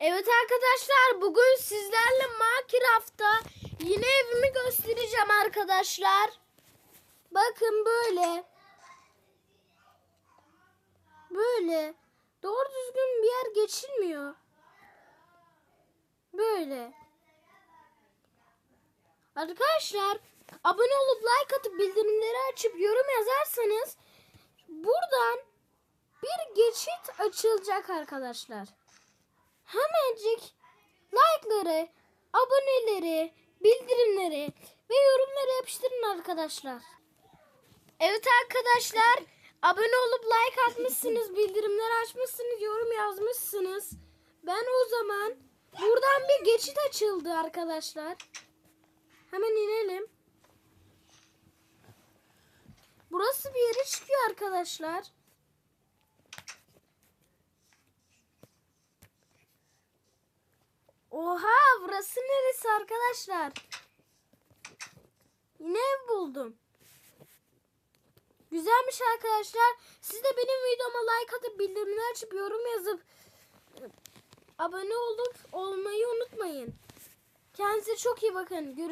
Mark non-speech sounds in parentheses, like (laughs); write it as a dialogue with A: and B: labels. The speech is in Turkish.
A: Evet arkadaşlar bugün sizlerle Minecraft'ta yine evimi göstereceğim arkadaşlar. Bakın böyle. Böyle. Doğru düzgün bir yer geçilmiyor. Böyle. Arkadaşlar abone olup like atıp bildirimleri açıp yorum yazarsanız buradan bir geçit açılacak arkadaşlar. Hemencik like'ları, aboneleri, bildirimleri ve yorumları yapıştırın arkadaşlar. Evet arkadaşlar abone olup like atmışsınız, (laughs) bildirimleri açmışsınız, yorum yazmışsınız. Ben o zaman buradan bir geçit açıldı arkadaşlar. Hemen inelim. Burası bir yere çıkıyor arkadaşlar. Burası neresi arkadaşlar? Yine ev buldum. Güzelmiş arkadaşlar. Siz de benim videoma like atıp bildirimleri açıp yorum yazıp abone olup olmayı unutmayın. Kendinize çok iyi bakın. Görüşürüz.